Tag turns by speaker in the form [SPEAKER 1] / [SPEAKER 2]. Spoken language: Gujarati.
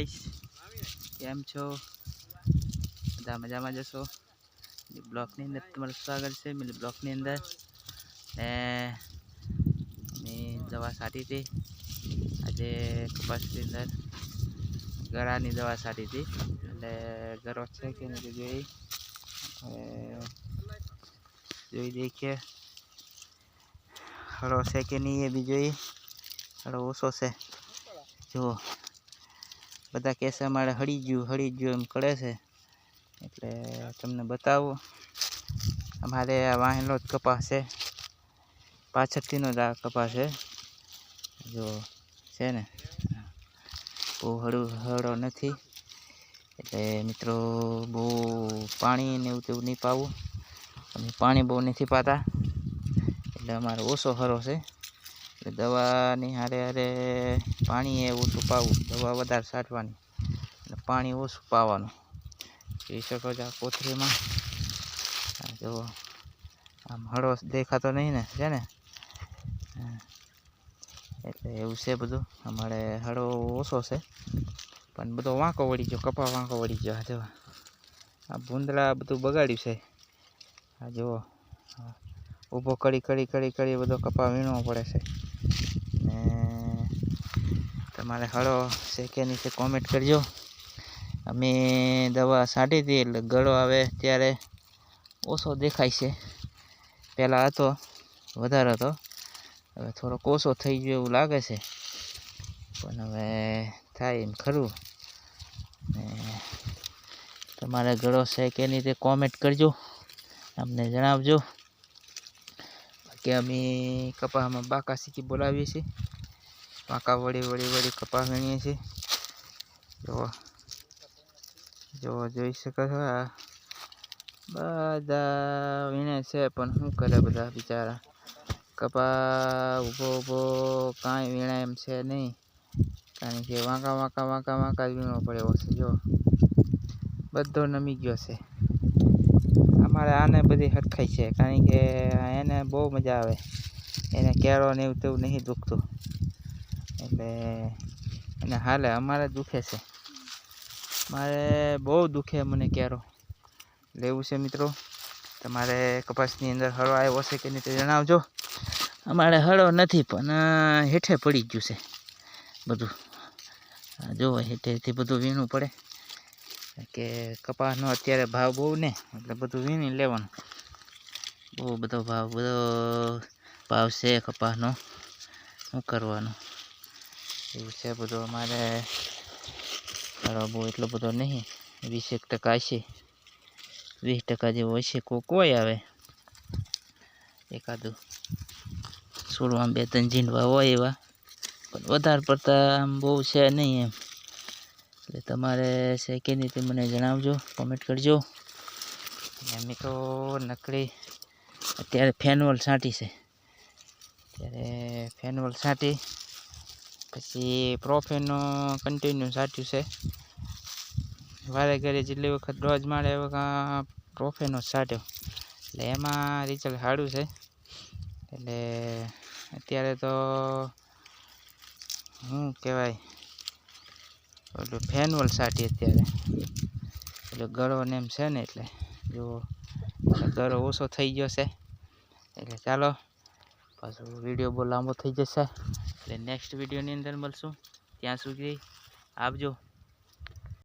[SPEAKER 1] ગાઈસ કેમ છો? બધા મજામાં જશો બ્લોકની અંદર તમારું સ્વાગત છે, મિલી બ્લોકની અંદર. ને મેં દવા સાટી હતી. આજે કપાસની અંદર ગળાની દવા સાટી હતી. એટલે ગરો છે કે નથી જોઈ? જોઈ દેખીએ. હળો છે કે નહીં એ બી જોઈએ હળો ઓછો છે. જુઓ. બધા કહેશે અમારે હળી ગયું હળી ગયું એમ કરે છે. એટલે તમને બતાવું, અમારે આ વાહેલો જ કપાસ છે. પાછળથીનો જ આ કપાસ છે. જો છે ને, બહુ હળું, હળો નથી. એટલે મિત્રો, બહુ પાણી ને એવું તેવું નહીં પાવું. અમે પાણી બહુ નથી પાતા. એટલે અમારે ઓછો હરો છે. એટલે દવાની હારે હારે પાણી એ ઓછું પાવું, દવા વધારે છાંટવાની અને પાણી ઓછું પાવાનું. જોઈ શકો છો આ કોથળીમાં. જુઓ આમ હળો દેખાતો નહીં ને, છે ને? એટલે એવું છે બધું. અમારે હળો ઓછો છે. પણ બધો વાંકો વળી ગયો, કપા વાંકો વળી ગયો, આ જુઓ આ ભૂંદડા બધું બગાડ્યું છે. આ જુઓ ઊભો કરી કરી કરી કરી બધો કપા વીણવો પડે છે. ને તમારે હળો છે કે નીચે કોમેન્ટ કરજો. અમે દવા છાંટી હતી એટલે ગળો આવે ત્યારે ઓછો દેખાય છે. પહેલાં હતો, વધારે હતો. હવે થોડોક ઓછો થઈ ગયો એવું લાગે છે. પણ હવે થાય એમ ખરું. ને તમારે ગળો છે કે નહીં તે કોમેન્ટ કરજો. અમને જણાવજો. કે અમે કપાસમાં બાકા શીખી બોલાવીએ છીએ. બાકા વળી વળી વળી કપાસ વીણીએ છીએ. જો જો જોઈ શકો છો. બધા વીણે છે, પણ શું કરે બધા બિચારા? કપા ઊભો ઊભો કાંઈ વીણાય એમ છે નહીં. કારણ કે વાંકા વાંકા વાંકા વાંકા જ વીણો પડે એવો છે જો બધો નમી ગયો છે. અમારે આને બધી હરખાઈ છે, કારણ કે એને બહુ મજા આવે. એને કેળો ને એવું તેવું નહીં દુખતું. એટલે એને હાલે, અમારે દુખે છે. મારે બહુ દુખે મને કેરો લેવું છે મિત્રો, તમારે કપાસની અંદર હળો આવ્યો છે કે નહીં તે જણાવજો. અમારે હળો નથી, પણ હેઠે પડી ગયું છે બધું. જુઓ હેઠેથી બધું વીણું પડે. કે કપાસનો અત્યારે ભાવ બહુ ને, એટલે બધું વીણી લેવાનું. બહુ બધો ભાવ બધો ભાવ છે કપાસનો શું કરવાનું? એવું છે બધું અમારે. બહુ એટલો બધો નહીં. વીસેક ટકા હશે વીસ ટકા જેવો હશે. કોઈ કોઈ આવે. એકાદું. છોડવામાં બે ત્રણ ઝીંડવા હોય એવા. પણ વધારે પડતા આમ બહુ છે નહીં એમ. તમારે છે કે નહીં તે મને જણાવજો કોમેન્ટ કરજો. અમે તો નકળી અત્યારે ફેનવલ છાંટી છે. ત્યારે ફેનવલ છાંટી, પછી પ્રોફેનો કન્ટિન્યુ છાંટ્યું છે. વારે ઘરે જેટલી વખત ડોઝ મારે વખત પ્રોફેનો જ છાંટ્યો. એટલે એમાં રિઝલ્ટ સારું છે. એટલે અત્યારે તો શું કહેવાય ઓલું ફેનવલ સાટી અત્યારે. એટલે ગળો ને એમ છે ને એટલે, જો ગળો ઓછો થઈ ગયો છે. એટલે ચાલો, પાછો વીડિયો બહુ લાંબો થઈ જશે. એટલે નેક્સ્ટ વિડીયોની અંદર મળશું. ત્યાં સુધી આવજો